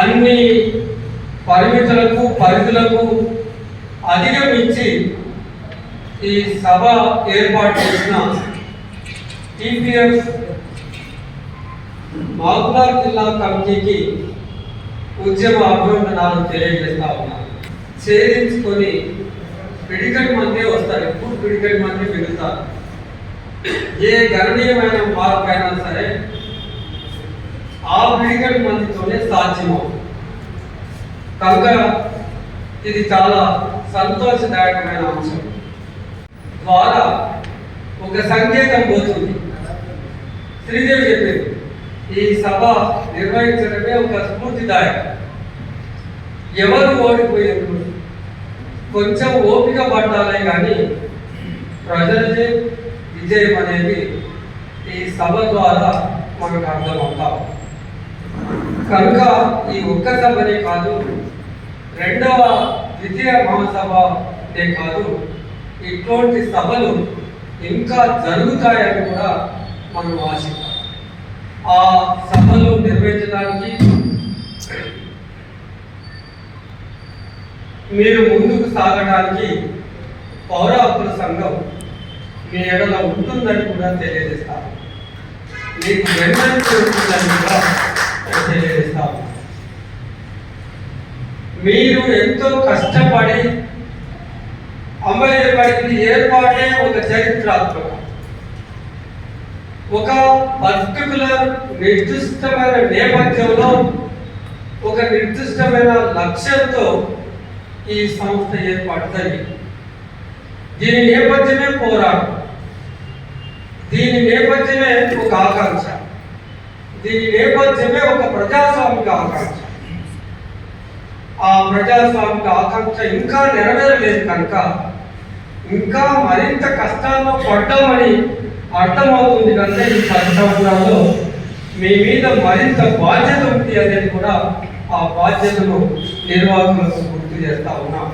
అన్ని పరిమితులకు పరిధులకు అధిగమించి ఈ సభ ఏర్పాటు చేసిన టీపీఎఫ్ మహబూబాద్ జిల్లా కమిటీకి ఉద్యమ అభినందనాలు తెలియజేస్తా ఉన్నాను. ఛేదించుకొని పిడికడి మంది వస్తారు ఎప్పుడు పిడికడి మంది మిగులుతారు. ఏ గణనీయమైన మార్పు అయినా సరే ఆ పిడికడి మందితోనే సాధ్యమవుతుంది కనుక ఇది చాలా సంతోషదాయకమైన అంశం. ద్వారా ఒక సంకేతం పోతుంది. శ్రీదేవి చెప్పింది ఈ సభ నిర్వహించడమే ఒక స్ఫూర్తిదాయకం. ఎవరు ఓడిపోయారు కొంచెం ఓపిక పట్టాలే కానీ ప్రజలదే విజయం అనేది ఈ సభ ద్వారా మనకు అర్థమవుతాం. కనుక ఈ ఒక్క సభనే కాదు రెండవ ద్వితీయ మహాసభనే కాదు ఇటువంటి సభలు ఇంకా జరుగుతాయని కూడా మనం ఆశిస్తాం ఆ సభలు నిర్వహించడానికి మీరు ముందుకు సాగడానికి పౌర హక్కుల సంఘం మీ ఎడలో ఉంటుందని కూడా తెలియజేస్తారు. మీకు వెంటనే ఉంటుందని కూడా తెలియజేస్తాము మీరు ఎంతో కష్టపడి అమలు ఏర్పాటే ఒక చరిత్రాత్మక. ఒక పర్టికులర్ నిర్దిష్టమైన నేపథ్యంలో ఒక నిర్దిష్టమైన లక్ష్యంతో ఈ సంస్థ ఏర్పాటు జరిగింది. దీని నేపథ్యమే పోరాటం. దీని నేపథ్యమే ఒక ఆకాంక్ష. దీని నేపథ్యమే ఒక ప్రజాస్వామిక ఆకాంక్ష. ఆ ప్రజాస్వామిక ఆకాంక్ష ఇంకా నెరవేరలేదు కనుక ఇంకా మరింత కష్టాల్లో పడ్డామని అర్థమవుతుంది కనుక ఈ పది సంవత్సరాల్లో మీ మీద మరింత బాధ్యత ఉంది అనేది కూడా ఆ బాధ్యతను నిర్వాహకులకు గుర్తు చేస్తా ఉన్నాం.